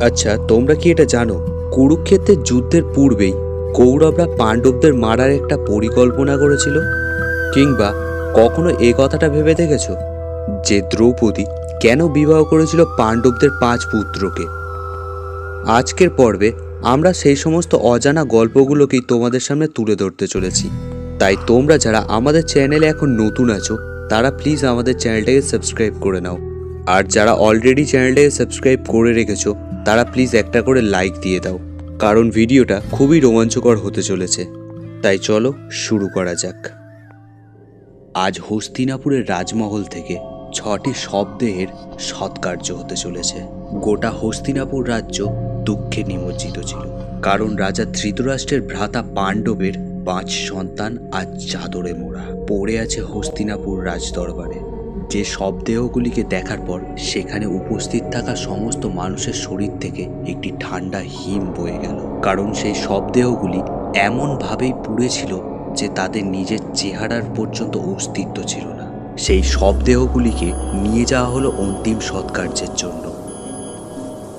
আচ্ছা তোমরা কি এটা জানো? কুরুক্ষেত্রের যুদ্ধের পূর্বেই কৌরবরা পাণ্ডবদের মারার একটা পরিকল্পনা করেছিল। কিংবা কখনো এ কথাটা ভেবে দেখেছ? যে দ্রৌপদী কেন বিবাহ করেছিল পাণ্ডবদের পাঁচ পুত্রকে? আজকের পর্বে আমরা সেই সমস্ত অজানা গল্পগুলোকেই তোমাদের সামনে তুলে ধরতে চলেছি। তাই তোমরা যারা আমাদের চ্যানেলে এখন নতুন আছো, তারা প্লিজ আমাদের চ্যানেলটাকে সাবস্ক্রাইব করে নাও। আর যারা অলরেডি চ্যানেলটাকে সাবস্ক্রাইব করে রেখেছো তারা প্লিজ একটা করে লাইক দিয়ে দাও। কারণ ভিডিওটা খুবই রোমাঞ্চকর হতে চলেছে। তাই চলো শুরু করা যাক। আজ হস্তিনাপুরের রাজমহল থেকে ছটি শবদেহের সৎকার্য হতে চলেছে। গোটা হস্তিনাপুর রাজ্য দুঃখে নিমজ্জিত ছিল। কারণ রাজা ধৃতরাষ্ট্রের ভ্রাতা পাণ্ডবের পাঁচ সন্তান আজ চাদরে মোড়া। পড়ে আছে হস্তিনাপুর রাজদরবারে। যে সব দেহগুলিকে দেখার পর সেখানে উপস্থিত থাকা সমস্ত মানুষের শরীর থেকে একটি ঠান্ডা হিম বয়ে গেল। কারণ সেই শবদেহগুলি এমনভাবেই পুড়েছিল যে তাদের নিজের চেহারার পর্যন্ত অস্তিত্ব ছিল না। সেই সব দেহগুলিকে নিয়ে যাওয়া হলো অন্তিম সৎকার্যের জন্য।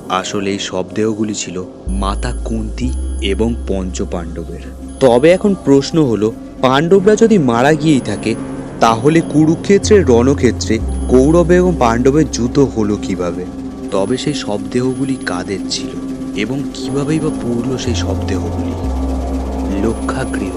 আসলে এই শবদেহগুলি ছিল মাতা কুন্তি এবং পঞ্চপাণ্ডবের। তবে এখন প্রশ্ন হলো, পাণ্ডবরা যদি মারা গিয়েই থাকে তাহলে কুরুক্ষেত্রের রণক্ষেত্রে কৌরব এবং পাণ্ডবের যুদ্ধ হলো কীভাবে? তবে সেই শবদেহগুলি কাদের ছিল? এবং কিভাবেই বা পড়ল সেই শবদেহগুলি লক্ষাগৃহ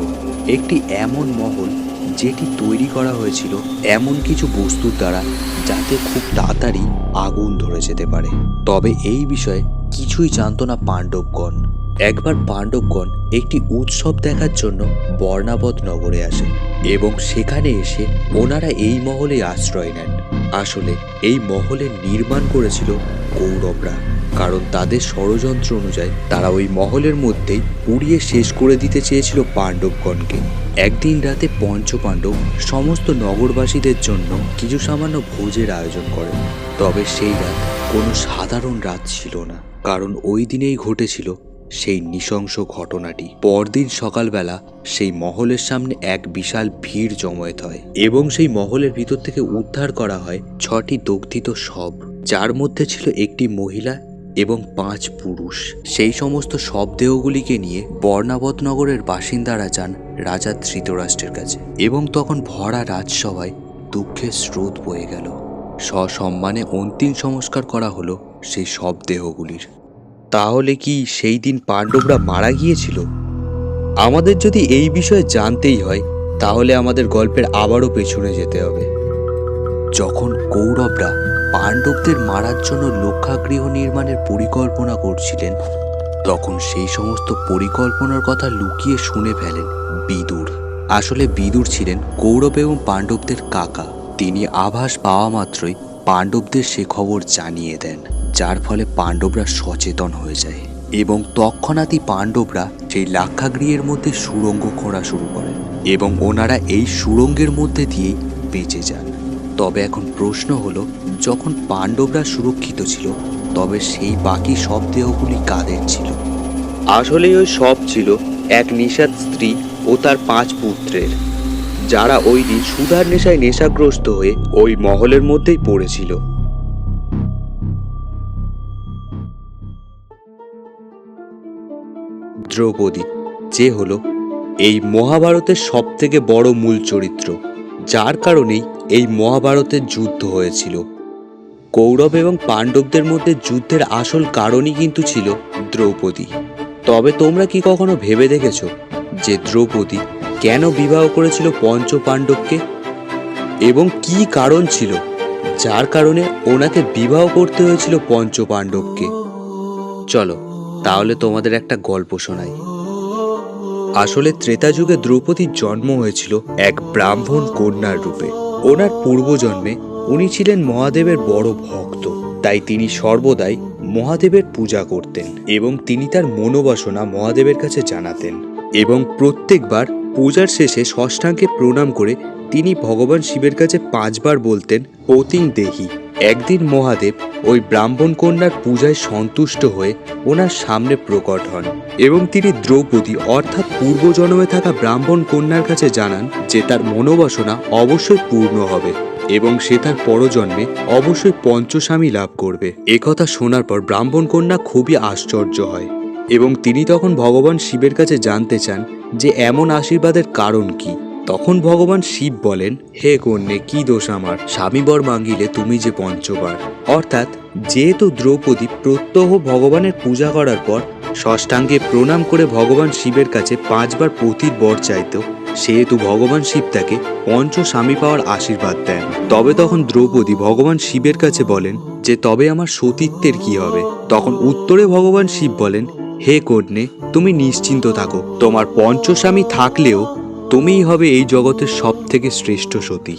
একটি এমন মহল যেটি তৈরি করা হয়েছিল এমন কিছু বস্তুর দ্বারা যাতে খুব তাড়াতাড়ি আগুন ধরে যেতে পারে। তবে এই বিষয়ে কিছুই জানত না পাণ্ডবগণ। একবার পাণ্ডবগণ একটি উৎসব দেখার জন্য বর্ণাবধ নগরে আসে। এবং সেখানে এসে ওনারা এই মহলে আশ্রয় নেন। আসলে এই মহলের নির্মাণ করেছিল কৌরবরা, কারণ তাদের ষড়যন্ত্র অনুযায়ী তারা ওই মহলের মধ্যেই পুড়িয়ে শেষ করে দিতে চেয়েছিল পাণ্ডবগণকে। একদিন রাতে পঞ্চপাণ্ডব সমস্ত নগরবাসীদের জন্য কিছু সামান্য ভোজের আয়োজন করেন। তবে সেই রাত কোনো সাধারণ রাত ছিল না, কারণ ওই দিনেই ঘটেছিল সেই নৃশংস ঘটনাটি। পরদিন সকালবেলা সেই মহলের সামনে এক বিশাল ভিড় জমায়েত হয় এবং সেই মহলের ভিতর থেকে উদ্ধার করা হয় ছটি দগ্ধিত শব। যার মধ্যে ছিল একটি মহিলা এবং পাঁচ পুরুষ। সেই সমস্ত শবদেহগুলিকে নিয়ে বর্ণাবত নগরের বাসিন্দারা যান রাজা ধৃতরাষ্ট্রের কাছে এবং তখন ভরা রাজসভায় দুঃখের স্রোত বয়ে গেল। সসম্মানে অন্তিম সংস্কার করা হলো সেই শবদেহগুলির তাহলে কি সেই দিন পাণ্ডবরা মারা গিয়েছিল? আমাদের যদি এই বিষয়ে জানতেই হয়, তাহলে আমাদের গল্পের আবারও পেছনে যেতে হবে। যখন কৌরবরা পাণ্ডবদের মারার জন্য লক্ষাগৃহ নির্মাণের পরিকল্পনা করছিলেন, তখন সেই সমস্ত পরিকল্পনার কথা লুকিয়ে শুনে ফেলেন বিদুর। আসলে বিদুর ছিলেন কৌরব এবং পাণ্ডবদের কাকা। তিনি আভাস পাওয়া মাত্রই পাণ্ডবদের সে খবর জানিয়ে দেন। যার ফলে পাণ্ডবরা সচেতন হয়ে যায় এবং তৎক্ষণাৎই পাণ্ডবরা সেই লাক্ষাগৃহের মধ্যে সুরঙ্গ খোঁড়া শুরু করেন এবং ওনারা এই সুড়ঙ্গের মধ্যে দিয়েই বেঁচে যান। তবে এখন প্রশ্ন হলো, যখন পাণ্ডবরা সুরক্ষিত ছিল, তবে সেই বাকি সব দেহগুলি কাদের ছিল? আসলে ওই সব ছিল এক নিষাদ স্ত্রী ও তার পাঁচ পুত্রের। যারা ওই দিন সুধার নেশায় নেশাগ্রস্ত হয়ে ওই মহলের মধ্যেই পড়েছিল। দ্রৌপদী, যে হলো এই মহাভারতের সব থেকে বড় মূল চরিত্র, যার কারণেই এই মহাভারতের যুদ্ধ হয়েছিল। কৌরব এবং পাণ্ডবদের মধ্যে যুদ্ধের আসল কারণই কিন্তু ছিল দ্রৌপদী। তবে তোমরা কি কখনো ভেবে দেখেছ যে দ্রৌপদী কেন বিবাহ করেছিল পঞ্চ পাণ্ডবকে এবং কি কারণ ছিল যার কারণে ওনাকে বিবাহ করতে হয়েছিল পঞ্চ পাণ্ডবকে চলো তাহলে তোমাদের একটা গল্প শোনাই। আসলে ত্রেতা যুগে দ্রৌপদীর জন্ম হয়েছিল এক ব্রাহ্মণ কন্যার রূপে। ওনার পূর্বজন্মে উনি ছিলেন মহাদেবের বড় ভক্ত, তাই তিনি সর্বদাই মহাদেবের পূজা করতেন এবং তিনি তার মনোবাসনা মহাদেবের কাছে জানাতেন এবং প্রত্যেকবার পূজার শেষে ষষ্ঠাঙ্কে প্রণাম করে তিনি ভগবান শিবের কাছে পাঁচবার বলতেন পতিং দেহি। একদিন মহাদেব ওই ব্রাহ্মণ কন্যার পূজায় সন্তুষ্ট হয়ে ওনার সামনে প্রকট হন এবং তিনি দ্রৌপদী অর্থাৎ পূর্বজন্মে থাকা ব্রাহ্মণ কন্যার কাছে জানান যে তার মনোবাসনা অবশ্যই পূর্ণ হবে এবং সে তার পরজন্মে অবশ্যই পঞ্চস্বামী লাভ করবে। একথা শোনার পর ব্রাহ্মণ কন্যা খুবই আশ্চর্য হয় এবং তিনি তখন ভগবান শিবের কাছে জানতে চান যে এমন আশীর্বাদের কারণ কি। তখন ভগবান শিব বলেন, হে কন্যে, কি দোষ আমার? স্বামী বর মাঙ্গিলে তুমি যে পঞ্চবার। অর্থাৎ যেহেতু দ্রৌপদী প্রত্যহ ভগবানের পূজা করার পর ষষ্ঠাঙ্গে প্রণাম করে ভগবান শিবের কাছে পাঁচবার পতির বর চাইতো, সেহেতু ভগবান শিব তাকে পঞ্চ স্বামী পাওয়ার আশীর্বাদ দেন। তবে তখন দ্রৌপদী ভগবান শিবের কাছে বলেন যে, তবে আমার সতীত্বের কি হবে? তখন উত্তরে ভগবান শিব বলেন, হে কন্যে, তুমি নিশ্চিন্ত থাকো। তোমার পঞ্চস্বামী থাকলেও তুমিই হবে এই জগতের সব থেকে শ্রেষ্ঠ সতী।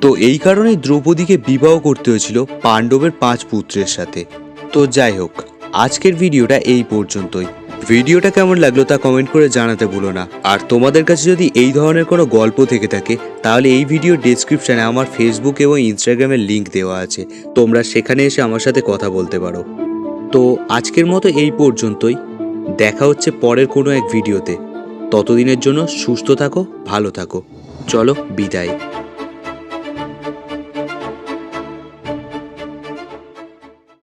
তো এই কারণেই দ্রৌপদীকে বিবাহ করতে হয়েছিল পাণ্ডবের পাঁচ পুত্রের সাথে। তো যাই হোক, আজকের ভিডিওটা এই পর্যন্তই। ভিডিওটা কেমন লাগল তা কমেন্ট করে জানাতে ভুলো না। আর তোমাদের কাছে যদি এই ধরনের কোনো গল্প থেকে থাকে, তাহলে এই ভিডিও ডেসক্রিপশনে আমার ফেসবুক এবং ইনস্টাগ্রামের লিংক দেওয়া আছে। তোমরা সেখানে এসে আমার সাথে কথা বলতে পারো। তো আজকের মতো এই পর্যন্তই। দেখা হচ্ছে পরের কোনো এক ভিডিওতে। ততদিনের জন্য সুস্থ থাকো ভালো থাকো। চলো বিদায়।